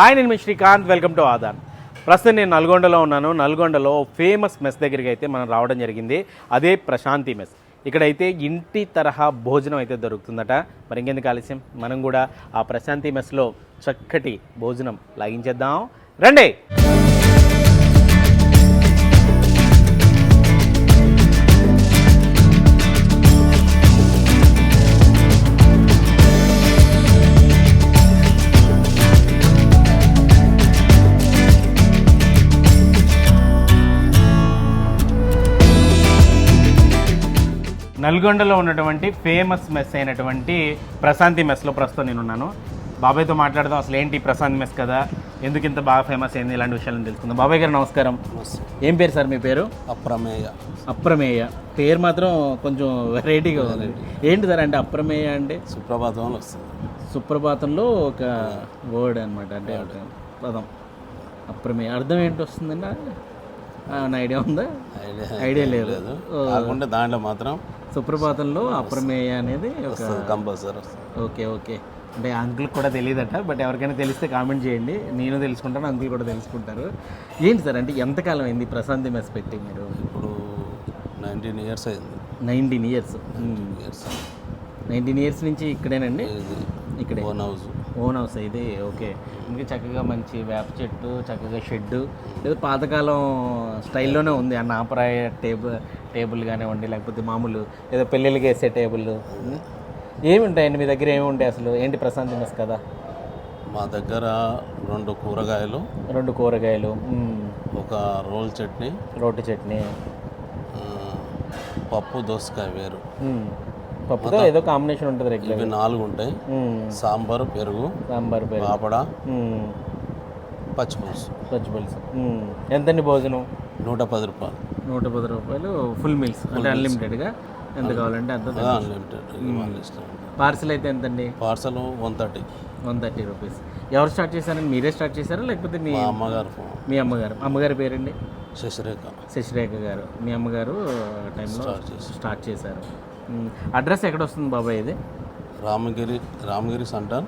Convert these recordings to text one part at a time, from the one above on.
Hi నేను మీ Srikanth. Welcome to ఆదాన్. ప్రస్తుతం నేను నల్గొండలో ఉన్నాను. నల్గొండలో ఫేమస్ మెస్ దగ్గరికి అయితే మనం రావడం జరిగింది. అదే ప్రశాంతి మెస్. ఇక్కడైతే ఇంటి తరహా భోజనం అయితే దొరుకుతుందట. మరి ఇంకెందుకు ఆలస్యం? మనం కూడా ఆ ప్రశాంతి మెస్లో చక్కటి భోజనం లాగించేద్దాం. రండి! నల్గొండలో ఉన్నటువంటి ఫేమస్ మెస్ అయినటువంటి ప్రశాంతి మెస్లో ప్రస్తుతం నేను ఉన్నాను బాబాయ్తో మాట్లాడదాం. అసలు ఏంటి ప్రశాంతి మెస్ కదా? ఎందుకు ఇంత బాగా ఫేమస్ అయింది? ఇలాంటి విషయాలను తెలుసుకుందాం. బాబాయ్ గారు నమస్కారం. ఏం పేరు సార్ మీ పేరు? అప్రమేయ. అప్రమేయ. పేరు మాత్రం కొంచెం వెరైటీగా ఉంది ఏంటి సార్ అంటే అప్రమేయ అంటే? సుప్రభాతంలో వస్తుంది. సుప్రభాతంలో ఒక వర్డ్ అనమాట అంటే పదం. అప్రమేయ. అర్థం ఏంటి వస్తుందండి? ఐడియా ఉందా? ఐడియా లేదు. కాకుండా దాంట్లో మాత్రం సుప్రభాతంలో అప్రమేయ అనేది కంపల్సరీ ఓకే ఓకే. అంటే అంకుల్ కూడా తెలియదట బట్ ఎవరికైనా తెలిస్తే కామెంట్ చేయండి. నేను తెలుసుకుంటాను అంకుల్ కూడా తెలుసుకుంటారు. ఏంటి సార్ అంటే ఎంతకాలం అయింది ప్రశాంతి మెస్ పెట్టి మీరు? ఇప్పుడు నైన్టీన్ ఇయర్స్ అయింది. Nineteen years years nineteen years నుంచి ఇక్కడేనండి? ఇక్కడే. Own house. ఓన్ హౌస్ ఇది ఓకే. ఇంకా చక్కగా మంచి వేప చెట్టు చక్కగా షెడ్ ఏదో పాతకాలం స్టైల్లోనే ఉంది అన్న ఆపరాయ టేబుల్ టేబుల్ కానివ్వండి లేకపోతే మామూలు ఏదో పెళ్ళిళ్ళకి వేసే టేబుల్ ఏమి ఉంటాయండి మీ దగ్గర? ఏమి ఉంటాయి అసలు? ఏంటి ప్రశాంతి మెస్ కదా? మా దగ్గర రెండు కూరగాయలు రెండు కూరగాయలు. ఒక రోల్ చట్నీ రోటి చట్నీ. పప్పు దోసకాయ వేరు. పప్పుతో ఏదో కాంబినేషన్ ఉంటుంది రెగ్యులర్ ఇవి నాలుగు ఉంటాయి. సాంబారు పెరుగు సాంబార్ పేరు పాపడ మ్మ్. పచ్చిపులుసు. పచ్చిపులుసు. మ్మ్. ఎంతండి భోజనం? నూట పది రూపాయలు. నూట పది రూపాయలు ఫుల్ మీల్స్. అంటే అన్లిమిటెడ్గా ఎంత కావాలంటే అంత అన్లిమిటెడ్ పార్సిల్ అయితే ఎంతండి? Parcel one thirty. One thirty rupees. ఎవరు స్టార్ట్ చేశారండి మీరే స్టార్ట్ చేశారా? లేకపోతే మీ అమ్మగారు మీ అమ్మగారు. అమ్మగారి పేరండి? శశిరేఖ. శశిరేఖ గారు. మీ అమ్మగారు టైంలో స్టార్ట్ చేశారు. అడ్రస్ ఎక్కడ వస్తుంది బాబాయ్ ఇది? Ramagiri Ramagiri centre.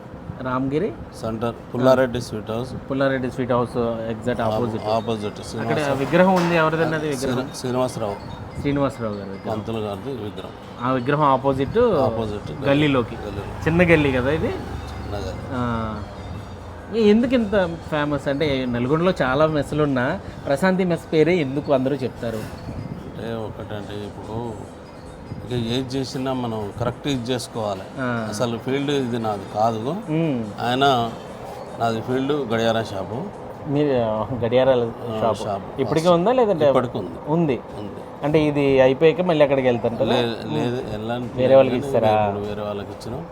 Ramagiri? Centre Pullareddy sweet house. Pullareddy sweet house exact opposite. Opposite. అక్కడ విగ్రహం ఉంది ఎవరిదండి అది విగ్రహం? శ్రీనివాసరావు. శ్రీనివాసరావు గారు. పంతులు గారిది విగ్రహం. ఆ విగ్రహం ఆపోజిట్ ఆపోజిట్. గల్లీలోకి. చిన్న గల్లీ కదా ఇది? ఎందుకు ఇంత ఫేమస్ అంటే నల్గొండలో చాలా మెస్సులు ఉన్నా ప్రశాంతి మెస్ పేరే ఎందుకు అందరూ చెప్తారు? అంటే ఒకటంటే ఇప్పుడు ఇక ఏది చేసినా మనం కరెక్ట్ ఇది చేసుకోవాలి. అసలు ఫీల్డ్ ఇది నాది కాదు. ఆయన నాది ఫీల్డ్ గడియారం షాపు. మీరు గడియారాల షాప్. షాప్. ఇప్పటికే ఉందా లేదంటే ఇప్పటికి ఉంది. ఉంది? అంటే ఇది అయిపోయాక మళ్ళీ అక్కడికి వెళ్తారు లేదు వేరే వాళ్ళకి ఇస్తారా? వేరే వాళ్ళకి ఇచ్చినాం.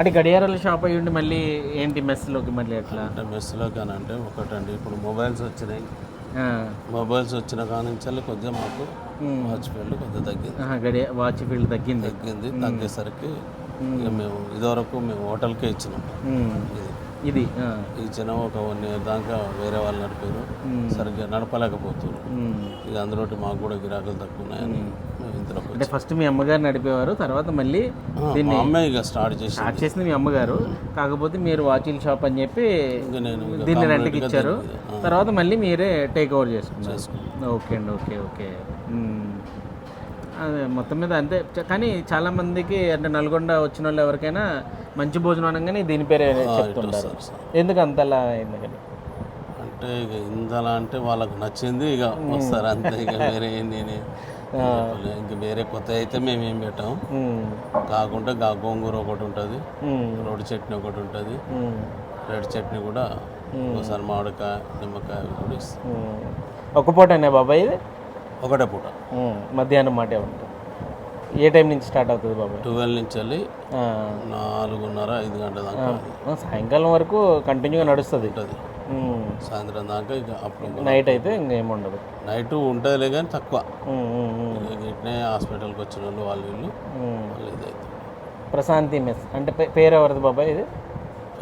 అంటే గడియారాల షాప్ అయ్యి ఉండి మళ్ళీ ఏంటి మెస్లోకి మళ్ళీ ఎట్లా? అంటే మెస్లో కానీ అంటే ఒకటండి ఇప్పుడు మొబైల్స్ వచ్చినాయి. మొబైల్స్ వచ్చిన కాడ నుంచి కొద్దిగా మాకు. వాచ్ ఫీల్డ్ కొద్దిగా తగ్గింది. వాచ్ ఫీల్డ్ తగ్గింది. తగ్గింది. తగ్గేసరికి మేము. ఇదివరకు మేము హోటల్కే ఇచ్చినాం. ఇది. ఇది ఆ, ఇచ్చిన ఒక వన్ ఇయర్ దాకా వేరే వాళ్ళు నడిపారు. సరిగ్గా నడపలేకపోతున్నారు. ఇక అందులో మాకు కూడా గిరాకులు తక్కువ ఉన్నాయని ఇంతలోకి అంటే ఫస్ట్ మీ అమ్మగారు నడిపేవారు తర్వాత మళ్ళీ. మా అమ్మాయి ఇక స్టార్ట్ చేసి స్టార్ట్ చేసింది మీ అమ్మగారు కాకపోతే మీరు వాచిల్ షాప్ అని చెప్పి ఇంకా నేను ఇక దీన్ని రెంట్కి complete గా ఇచ్చారు తర్వాత మళ్ళీ మీరే టేక్ ఓవర్ చేసుకున్నారు చేసుకున్నాం. ఓకే అండి ఓకే ఓకే మ్మ్. అదే మొత్తం మీద అంతే చ- కానీ చాలా మందికి అంటే నల్గొండ వచ్చిన వాళ్ళు ఎవరికైనా మంచి భోజనం అనగానే దీని పేరే చెప్తుంటారు. ఎందుకు అంతలా ఎందుకని అంటే ఇక ఇంతలా అంటే వాళ్ళకి నచ్చింది ఇక వస్తారు అంతే ఇక వేరే నేనే. ఇంక వేరే కొత్త అయితే మేము ఏం పెట్టాం. కాకుండా గా గోంగూర ఒకటి ఉంటుంది. రోడ్డు చట్నీ ఒకటి ఉంటుంది. రెడ్ చట్నీ కూడా ఒకసారి మామిడికాయ నిమ్మకాయ కూడా ఇస్తాం. ఒక్క పూటనే బాబాయ్ ఇది ఒకటే పూట. మధ్యాహ్నం మాటే ఉంటుంది ఏ టైం నుంచి స్టార్ట్ అవుతుంది బాబాయ్ ట్వెల్వ్ నుంచి వెళ్ళి. నాలుగున్నర ఐదు గంటల దాకా సాయంకాలం వరకు కంటిన్యూగా నడుస్తుంది ఉంటుంది. సాయంత్రం దాకా ఇక అప్పుడు నైట్ అయితే ఇంకేముండదు నైట్ ఉంటుందిలే కానీ తక్కువ. ఇట్నే హాస్పిటల్కి వచ్చిన వాళ్ళు వాళ్ళు వీళ్ళు. వాళ్ళు ఇదైతే. ప్రశాంతి మెస్ అంటే పేరు ఎవరిది బాబాయ్ ఇది?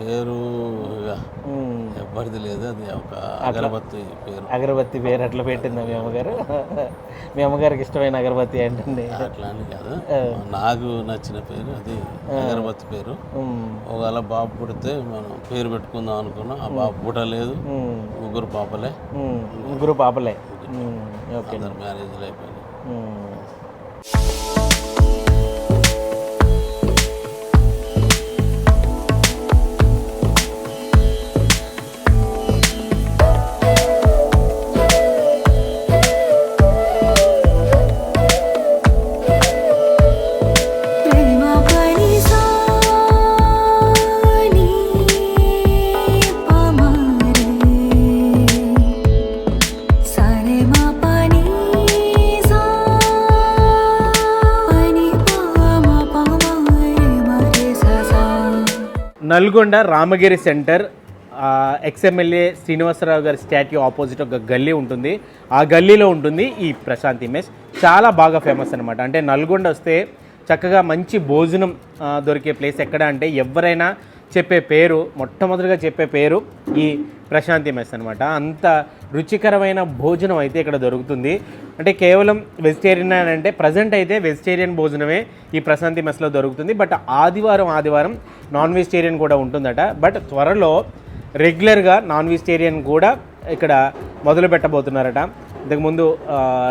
పేరు. ఎవరిది లేదు అది ఒక అగరబత్తి పేరు. అగరబత్తి పేరు అట్లా పెట్టిందా మీ అమ్మగారు? మీ అమ్మగారికి ఇష్టమైన అగరబత్తి ఏంటండి? అట్లా అని కాదు. నాకు నచ్చిన పేరు అది అగరబత్తి పేరు. ఒకవేళ బాబు పుడితే మనం పేరు పెట్టుకుందాం అనుకున్నాం ఆ బాబు పుట్టలేదు. ముగ్గురు పాపలే. ముగ్గురు పాపలే. ఓకే. మ్యారేజ్లు అయిపోయినాయి. Nalgonda Ramagiri centre ex MLA Srinivasarao గారి స్టాట్యూ ఆపోజిట్ ఒక గల్లీ ఉంటుంది. ఆ గల్లీలో ఉంటుంది ఈ ప్రశాంతి మెస్ చాలా బాగా ఫేమస్ అనమాట అంటే నల్గొండ వస్తే చక్కగా మంచి భోజనం దొరికే ప్లేస్ ఎక్కడ అంటే ఎవరైనా చెప్పే పేరు మొట్టమొదటిగా చెప్పే పేరు ఈ ప్రశాంతి మెస్ అనమాట అంత రుచికరమైన భోజనం అయితే ఇక్కడ దొరుకుతుంది. అంటే కేవలం వెజిటేరియన్ అని అంటే ప్రజెంట్ అయితే వెజిటేరియన్ భోజనమే ఈ ప్రశాంతి మెస్లో దొరుకుతుంది. బట్ ఆదివారం ఆదివారం నాన్ వెజిటేరియన్ కూడా ఉంటుందట. బట్ త్వరలో రెగ్యులర్గా నాన్ వెజిటేరియన్ కూడా ఇక్కడ మొదలు పెట్టబోతున్నారట. ఇంతకుముందు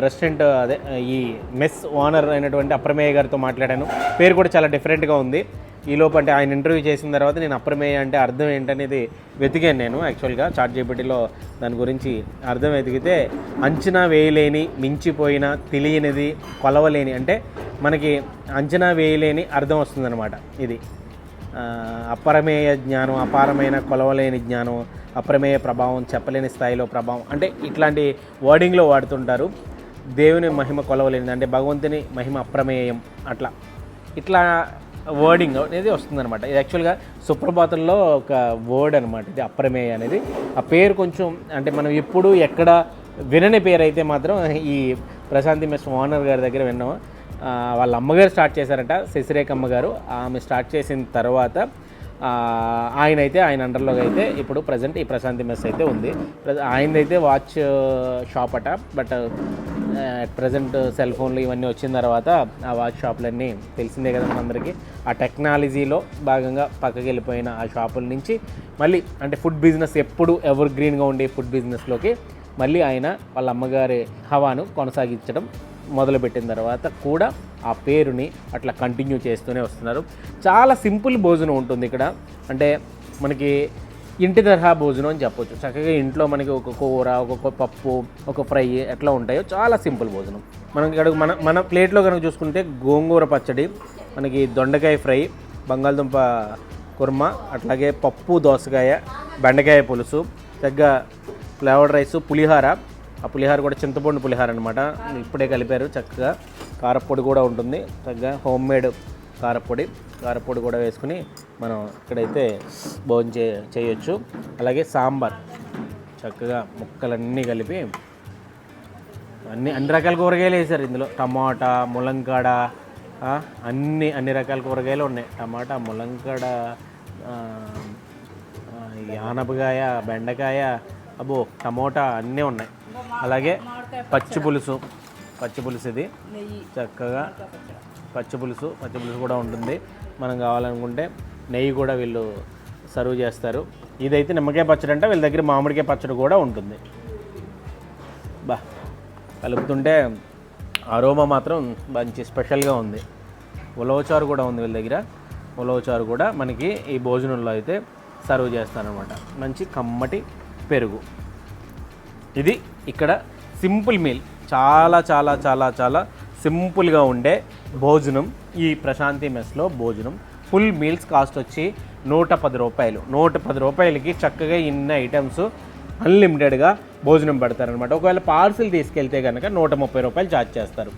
రెస్టారెంట్ అదే ఈ మెస్ ఓనర్ అయినటువంటి అప్రమేయ గారితో మాట్లాడాను. పేరు కూడా చాలా డిఫరెంట్గా ఉంది. ఈలోపు అంటే ఆయన ఇంటర్వ్యూ చేసిన తర్వాత నేను అప్రమేయ అంటే అర్థం ఏంటనేది వెతికాను నేను యాక్చువల్గా చాట్ జీపీటీలో దాని గురించి అర్థం వెతికితే అంచనా వేయలేని మించిపోయిన తెలియనిది కొలవలేని అంటే మనకి అంచనా వేయలేని అర్థం వస్తుందన్నమాట ఇది. అప్రమేయ అపరమేయ జ్ఞానం అపారమైన కొలవలేని జ్ఞానం అప్రమేయ ప్రభావం చెప్పలేని స్థాయిలో ప్రభావం అంటే ఇట్లాంటి వర్డింగ్లో వాడుతుంటారు. దేవుని మహిమ కొలవలేనిది అంటే భగవంతుని మహిమ అప్రమేయం అట్లా. ఇట్లా వర్డింగ్ అనేది వస్తుందన్నమాట. ఇది యాక్చువల్గా సుప్రభాతంలో ఒక వర్డ్ అనమాట ఇది అప్రమేయ అనేది. ఆ పేరు కొంచెం అంటే మనం ఎప్పుడు ఎక్కడ వినని పేరు అయితే మాత్రం ఈ ప్రశాంతి మెస్ ఓనర్ గారి దగ్గర విన్నాము? వాళ్ళ అమ్మగారు స్టార్ట్ చేశారట శశిరేఖ అమ్మగారు ఆమె స్టార్ట్ చేసిన తర్వాత ఆయన అయితే ఆయన అండర్లో అయితే ఇప్పుడు ప్రజెంట్ ఈ ప్రశాంతి మెస్ అయితే ఉంది. ఆయనదైతే వాచ్ షాప్ uh, అట. బట్ ప్రజెంట్ సెల్ ఫోన్లు ఇవన్నీ వచ్చిన తర్వాత ఆ వాచ్ షాపులన్నీ తెలిసిందే కదా మనందరికీ. ఆ టెక్నాలజీలో భాగంగా పక్కకి వెళ్ళిపోయిన ఆ షాపుల నుంచి మళ్ళీ అంటే ఫుడ్ బిజినెస్ ఎప్పుడు ఎవర్ గ్రీన్గా ఉండే ఫుడ్ బిజినెస్లోకి మళ్ళీ ఆయన వాళ్ళ అమ్మగారి హవాను కొనసాగించడం మొదలుపెట్టిన తర్వాత కూడా ఆ పేరుని అట్లా కంటిన్యూ చేస్తూనే వస్తున్నారు. చాలా సింపుల్ భోజనం ఉంటుంది ఇక్కడ. అంటే మనకి ఇంటి తరహా భోజనం అని చెప్పొచ్చు. చక్కగా ఇంట్లో మనకి ఒక కూర ఒక పప్పు ఒక ఫ్రై ఎట్లా ఉంటాయో చాలా సింపుల్ భోజనం. మనం ఇక్కడ మన మన ప్లేట్లో కనుక చూసుకుంటే గోంగూర పచ్చడి మనకి దొండకాయ ఫ్రై బంగాళదుంప కుర్మ అట్లాగే పప్పు దోసకాయ బెండకాయ పులుసు చక్కగా ఫ్లేవర్డ్ రైస్ పులిహార. ఆ పులిహార కూడా చింతపండు పులిహార అనమాట ఇప్పుడే కలిపారు చక్కగా. కారపొడి కూడా ఉంటుంది. చక్కగా హోమ్ మేడ్ కారపొడి కారపొడి కూడా వేసుకుని మనం ఇక్కడైతే భోజనం చే చేయొచ్చు. అలాగే సాంబార్ చక్కగా ముక్కలన్నీ కలిపి అన్ని అన్ని రకాల కూరగాయలు వేసారు ఇందులో. టమాటా ములంకాడ అన్ని అన్ని రకాల కూరగాయలు ఉన్నాయి. టమాటా ములంకాడ ఆనపకాయ బెండకాయ అబ్బో టమోటా అన్నీ ఉన్నాయి. అలాగే పచ్చి పులుసు పచ్చి పులుసు ఇది. చక్కగా పచ్చి పులుసు కూడా ఉంటుంది. మనం కావాలనుకుంటే నెయ్యి కూడా వీళ్ళు సర్వ్ చేస్తారు. ఇదైతే నిమ్మకాయ పచ్చడి అంటే వీళ్ళ దగ్గర మామిడికాయ పచ్చడి కూడా ఉంటుంది. బా కలుపుతుంటే అరోమా మాత్రం మంచి స్పెషల్గా ఉంది. ఉలవచారు కూడా ఉంది వీళ్ళ దగ్గర. ఉలవచారు కూడా మనకి ఈ భోజనంలో అయితే సర్వ్ చేస్తారనమాట మంచి కమ్మటి పెరుగు. ఇది ఇక్కడ సింపుల్ మీల్. చాలా చాలా చాలా చాలా సింపుల్గా ఉండే భోజనం ఈ ప్రశాంతి మెస్లో భోజనం. ఫుల్ మీల్స్ కాస్ట్ వచ్చి నూట పది రూపాయలు. నూట పది రూపాయలకి చక్కగా ఇన్ని ఐటమ్స్ అన్లిమిటెడ్గా భోజనం పెడతారనమాట ఒకవేళ పార్సిల్ తీసుకెళ్తే కనుక నూట ముప్పై రూపాయలు ఛార్జ్ చేస్తారు.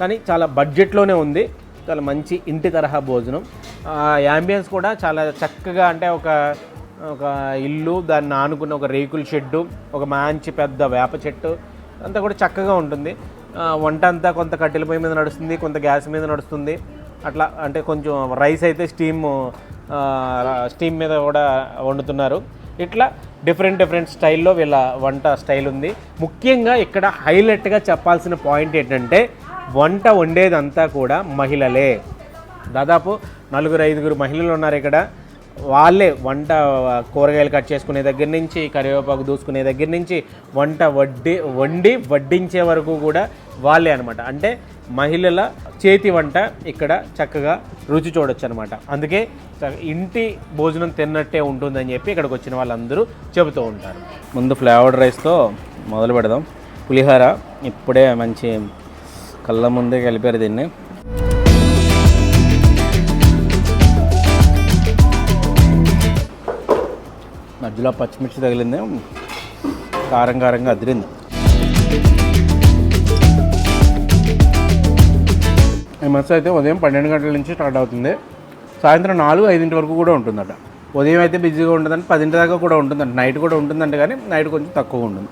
కానీ చాలా బడ్జెట్లోనే ఉంది. చాలా మంచి ఇంటి తరహా భోజనం. యాంబియన్స్ కూడా చాలా చక్కగా అంటే ఒక ఒక ఇల్లు దాన్ని ఆనుకున్న ఒక రేకుల షెడ్డు ఒక మంచి పెద్ద వేప చెట్టు అంతా కూడా చక్కగా ఉంటుంది. వంట అంతా కొంత కట్టెల పొయ్యి మీద నడుస్తుంది కొంత గ్యాస్ మీద నడుస్తుంది. అట్లా అంటే కొంచెం రైస్ అయితే స్టీమ్ స్టీమ్ మీద కూడా వండుతున్నారు. ఇట్లా డిఫరెంట్ డిఫరెంట్ స్టైల్లో వీళ్ళ వంట స్టైల్ ఉంది. ముఖ్యంగా ఇక్కడ హైలైట్గా చెప్పాల్సిన పాయింట్ ఏంటంటే వంట వండేదంతా కూడా మహిళలే. దాదాపు నలుగురు ఐదుగురు మహిళలు ఉన్నారు ఇక్కడ. వాళ్ళే వంట కూరగాయలు కట్ చేసుకునే దగ్గర నుంచి కరివేపాకు దూసుకునే దగ్గర నుంచి వంట వడ్డి వండి వడ్డించే వరకు కూడా వాళ్ళే అనమాట అంటే మహిళల చేతి వంట ఇక్కడ చక్కగా రుచి చూడొచ్చు అనమాట అందుకే ఇంటి భోజనం తిన్నట్టే ఉంటుందని చెప్పి ఇక్కడికి వచ్చిన వాళ్ళందరూ చెబుతూ ఉంటారు. ముందు ఫ్లేవర్డ్ రైస్తో మొదలు పెడదాం. పులిహోర ఇప్పుడే మంచి కళ్ళ ముందే కలిపారు దీన్ని. మధ్యలో పచ్చిమిర్చి తగిలింది కారం కారంగా అదిరింది. ఈ అయితే ఉదయం పన్నెండు గంటల నుంచి స్టార్ట్ అవుతుంది. సాయంత్రం నాలుగు ఐదింటి వరకు కూడా ఉంటుందట. ఉదయం అయితే బిజీగా ఉంటుందంటే పదింటి దాకా కూడా ఉంటుందంట. నైట్ కూడా ఉంటుందంట కానీ నైట్ కొంచెం తక్కువ ఉంటుంది.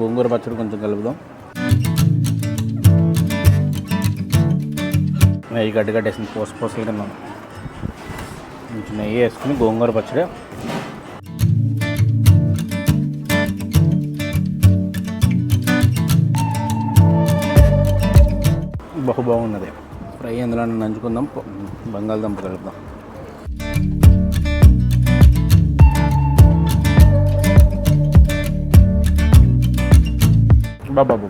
గోంగూర పచ్చడి కొంచెం కలుపుదాం. నెయ్యి గడ్డ కట్టేసింది పోస పోసలు కొంచెం నెయ్యి వేసుకుని గోంగూర పచ్చడి. బహు బాగున్నది ఫ్రై అందులో నంచుకుందాం. బంగాళదుంప కలుపుదాం. బాబా బాబా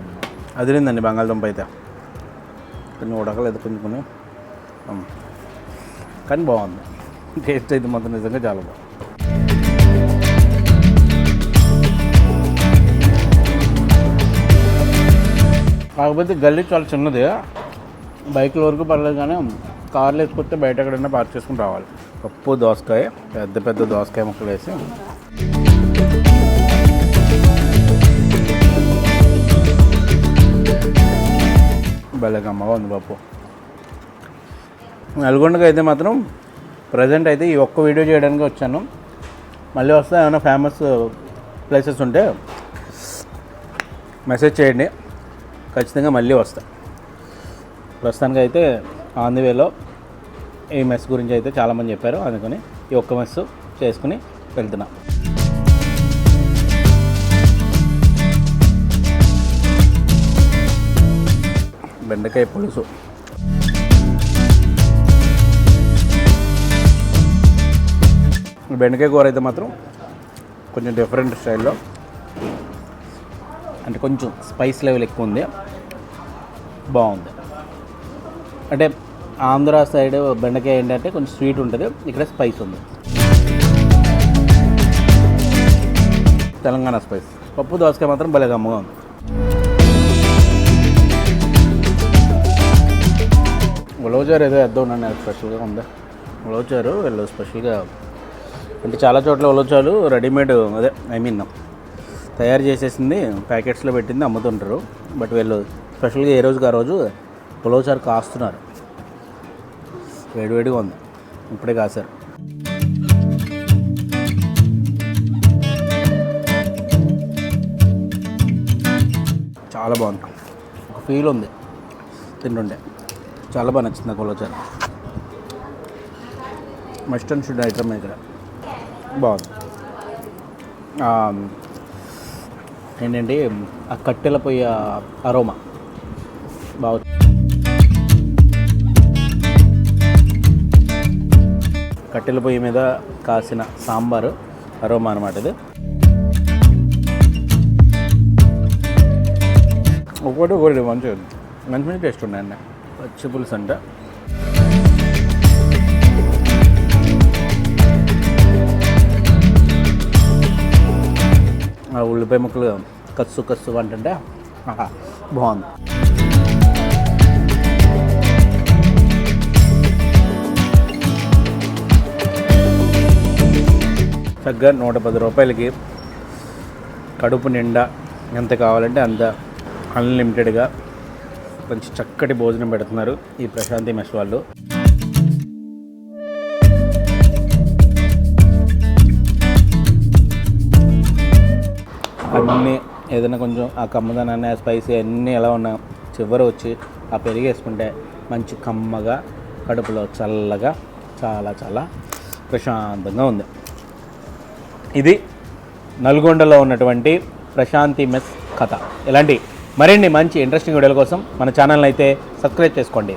అదిరిందండి బంగాళదుంప అయితే. కొంచెం ఉడకలేదు కొంచెం. కానీ బాగుంది. టేస్ట్ అయితే మాత్రం నిజంగా చాలా బాగుంది. కాకపోతే గల్లీ చాలా చిన్నది. బైక్ల వరకు పర్లేదు కానీ కార్లు వేసుకొస్తే బయట ఎక్కడైనా పార్క్ చేసుకుని రావాలి. పప్పు దోసకాయ పెద్ద పెద్ద దోసకాయ ముక్కలు వేసి. భలే ఉంది పప్పు నల్గొండకి అయితే మాత్రం ప్రజెంట్ అయితే ఈ ఒక్క వీడియో చేయడానికి వచ్చాను. మళ్ళీ వస్తే ఏమైనా ఫేమస్ ప్లేసెస్ ఉంటే మెసేజ్ చేయండి. ఖచ్చితంగా మళ్ళీ వస్తా. ప్రస్తుతానికి అయితే ఆన్ ది వేలో ఈ మెస్ గురించి అయితే చాలామంది చెప్పారు. అందుకని ఈ ఒక్క మెస్ చేసుకుని వెళ్తున్నా. బెండకాయ పులుసు. బెండకాయ కూర అయితే మాత్రం కొంచెం డిఫరెంట్ స్టైల్లో అంటే కొంచెం స్పైస్ లెవెల్ ఎక్కువ ఉంది. బాగుంది. అంటే ఆంధ్ర సైడ్ బెండకాయ ఏంటంటే కొంచెం స్వీట్ ఉంటుంది. ఇక్కడ స్పైస్ ఉంది. తెలంగాణ స్పైస్ పప్పు దోసకాయ మాత్రం భలే గమ్మగా ఉంది. ఉలవచారు ఏదో వేద్దాం ఉన్నాను స్పెషల్గా ఉంది. ఉలవచారు వీళ్ళు స్పెషల్గా అంటే చాలా చోట్ల ఉలవచాలు రెడీమేడ్ అదే ఐ మీన్ తయారు చేసేసింది ప్యాకెట్స్లో పెట్టింది అమ్ముతుంటారు. బట్ వీళ్ళు స్పెషల్గా ఏ రోజుకి ఆ రోజు ఉలవచారు కాస్తున్నారు. వేడివేడిగా ఉంది. ఇప్పుడే కాశారు. చాలా బాగుంది. ఒక ఫీల్ ఉంది. తింటుండే చాలా బాగా నచ్చింది నాకు ఉలవచారు. మస్ట్ అండ్ షుడ్ ఐటమ్ ఇక్కడ. బాగుంది. ఏంటంటే ఆ కట్టెల పొయ్యి అరోమా. బాగుంది కట్టెల పొయ్యి మీద కాసిన సాంబారు అరోమా అనమాట ఇది. ఒకటి ఒకటి మంచిగా ఉంది. మంచి మంచి టేస్ట్ ఉన్నాయండి పచ్చి పులుసు అంటే. ఉల్లిపాయ ముక్కలు కస్సు కస్సు అంటుంటే బాగుంది. చక్కగా నూట పది రూపాయలకి కడుపు నిండా ఎంత కావాలంటే అంత అన్లిమిటెడ్గా కొంచెం చక్కటి భోజనం పెడుతున్నారు ఈ ప్రశాంతి మెస్ వాళ్ళు. అన్నీ ఏదైనా కొంచెం ఆ కమ్మదనాన్ని ఆ స్పైసీ అన్నీ ఎలా ఉన్నా చివరి వచ్చి ఆ పెరిగి వేసుకుంటే మంచి కమ్మగా కడుపులో చల్లగా చాలా చాలా ప్రశాంతంగా ఉంది. ఇది నల్గొండలో ఉన్నటువంటి ప్రశాంతి మెస్ కథ. ఇలాంటి మరిన్ని మంచి ఇంట్రెస్టింగ్ వీడియోల కోసం మన ఛానల్ని అయితే సబ్స్క్రైబ్ చేసుకోండి.